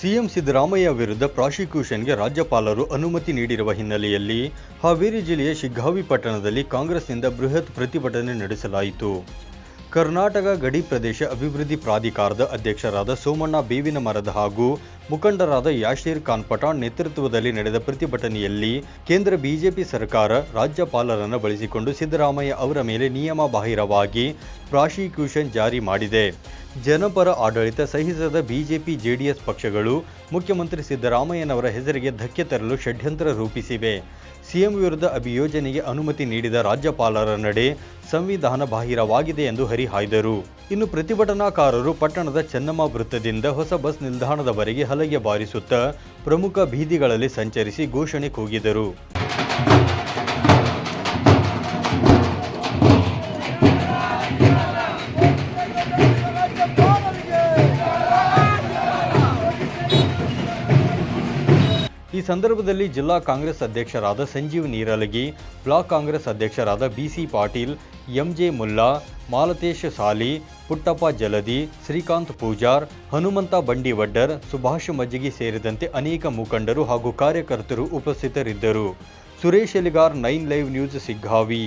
CM Siddaramaiah ವಿರುದ್ಧ ಪ್ರಾಸಿಕ್ಯೂಷನ್ಗೆ ರಾಜ್ಯಪಾಲರು ಅನುಮತಿ ನೀಡಿರುವ ಹಿನ್ನೆಲೆಯಲ್ಲಿ ಹಾವೇರಿ ಜಿಲ್ಲೆಯ ಶಿಗ್ಗಾವಿ ಪಟ್ಟಣದಲ್ಲಿ ಕಾಂಗ್ರೆಸ್ನಿಂದ ಬೃಹತ್ ಪ್ರತಿಭಟನೆ ನಡೆಸಲಾಯಿತು. ಕರ್ನಾಟಕ ಗಡಿ ಪ್ರದೇಶ ಅಭಿವೃದ್ಧಿ ಪ್ರಾಧಿಕಾರದ ಅಧ್ಯಕ್ಷರಾದ ಸೋಮಣ್ಣ ಬೇವಿನ ಮರದ ಹಾಗೂ ಮುಖಂಡರಾದ ಯಾಶೀರ್ ಖಾನ್ ಪಠಾಣ್ ನೇತೃತ್ವದಲ್ಲಿ ನಡೆದ ಪ್ರತಿಭಟನೆಯಲ್ಲಿ ಕೇಂದ್ರ ಬಿಜೆಪಿ ಸರ್ಕಾರ ರಾಜ್ಯಪಾಲರನ್ನು ಬಳಸಿಕೊಂಡು ಸಿದ್ದರಾಮಯ್ಯ ಅವರ ಮೇಲೆ ನಿಯಮ ಬಾಹಿರವಾಗಿ ಪ್ರಾಸಿಕ್ಯೂಷನ್ ಜಾರಿ ಮಾಡಿದೆ. ಜನಪರ ಆಡಳಿತ ಸಹಿಸದ ಬಿಜೆಪಿ ಜೆಡಿಎಸ್ ಪಕ್ಷಗಳು ಮುಖ್ಯಮಂತ್ರಿ ಸಿದ್ದರಾಮಯ್ಯನವರ ಹೆಸರಿಗೆ ಧಕ್ಕೆ ತರಲು ಷಡ್ಯಂತ್ರ ರೂಪಿಸಿವೆ. ಸಿಎಂ ವಿರುದ್ಧ ಅಭಿಯೋಜನೆಗೆ ಅನುಮತಿ ನೀಡಿದ ರಾಜ್ಯಪಾಲರ ನಡೆ ಸಂವಿಧಾನ ಬಾಹಿರವಾಗಿದೆ ಎಂದು ಹರಿಹಾಯ್ದರು. ಇನ್ನು ಪ್ರತಿಭಟನಾಕಾರರು ಪಟ್ಟಣದ ಚೆನ್ನಮ್ಮ ವೃತ್ತದಿಂದ ಹೊಸ ಬಸ್ ನಿಲ್ದಾಣದವರೆಗೆ ಹಲಗೆ ಬಾರಿಸುತ್ತಾ ಪ್ರಮುಖ ಬೀದಿಗಳಲ್ಲಿ ಸಂಚರಿಸಿ ಘೋಷಣೆ ಕೂಗಿದರು. ಈ ಸಂದರ್ಭದಲ್ಲಿ ಜಿಲ್ಲಾ ಕಾಂಗ್ರೆಸ್ ಅಧ್ಯಕ್ಷರಾದ ಸಂಜೀವ್ ನೀರಲಗಿ, ಬ್ಲಾಕ್ ಕಾಂಗ್ರೆಸ್ ಅಧ್ಯಕ್ಷರಾದ B C Patil, M J Mulla, Malatesh Sali, Puttappa Jaladi, Srikanth Pujar, Hanumantha Bandivaddar, Subhash ಮಜ್ಜಿಗಿ ಸೇರಿದಂತೆ ಅನೇಕ ಮುಖಂಡರು ಹಾಗೂ ಕಾರ್ಯಕರ್ತರು ಉಪಸ್ಥಿತರಿದ್ದರು. Suresh Eligar, nine live news, Siggavi.